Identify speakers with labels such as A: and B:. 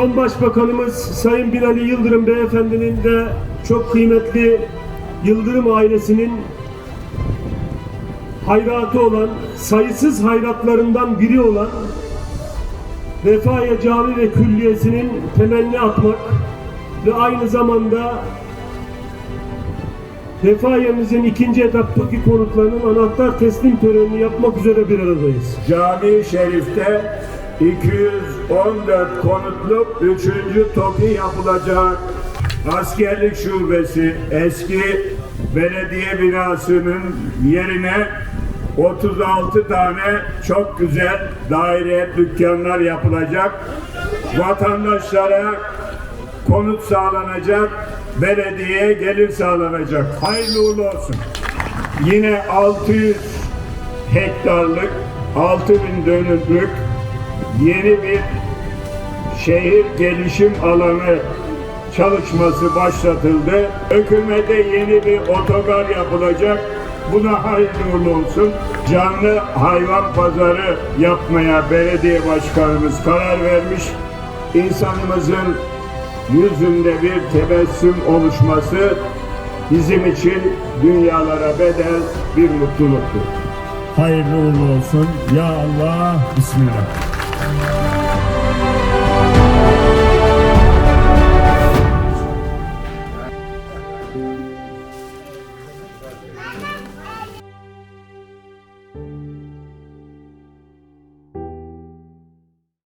A: Son Başbakanımız Sayın Binali Yıldırım Beyefendinin de çok kıymetli Yıldırım ailesinin hayratı olan, sayısız hayratlarından biri olan Vefaya Cami ve Külliyesi'nin temelini atmak ve aynı zamanda Vefayemizin ikinci etaptaki konutlarının anahtar teslim törenini yapmak üzere bir aradayız.
B: Cami-i Şerif'te 214 konutluk 3. TOKİ yapılacak. Askerlik şubesi eski belediye binasının yerine 36 tane çok güzel daire dükkanlar yapılacak. Vatandaşlara konut sağlanacak, belediyeye gelir sağlanacak. Hayırlı uğurlu olsun. Yine 600 hektarlık, 6000 dönümlük yeni bir şehir gelişim alanı çalışması başlatıldı. Hükümete yeni bir otogar yapılacak. Buna hayırlı olsun. Canlı hayvan pazarı yapmaya belediye başkanımız karar vermiş. İnsanımızın yüzünde bir tebessüm oluşması bizim için dünyalara bedel bir mutluluktur.
C: Hayırlı uğurlu olsun. Ya Allah. Bismillah. Thank you.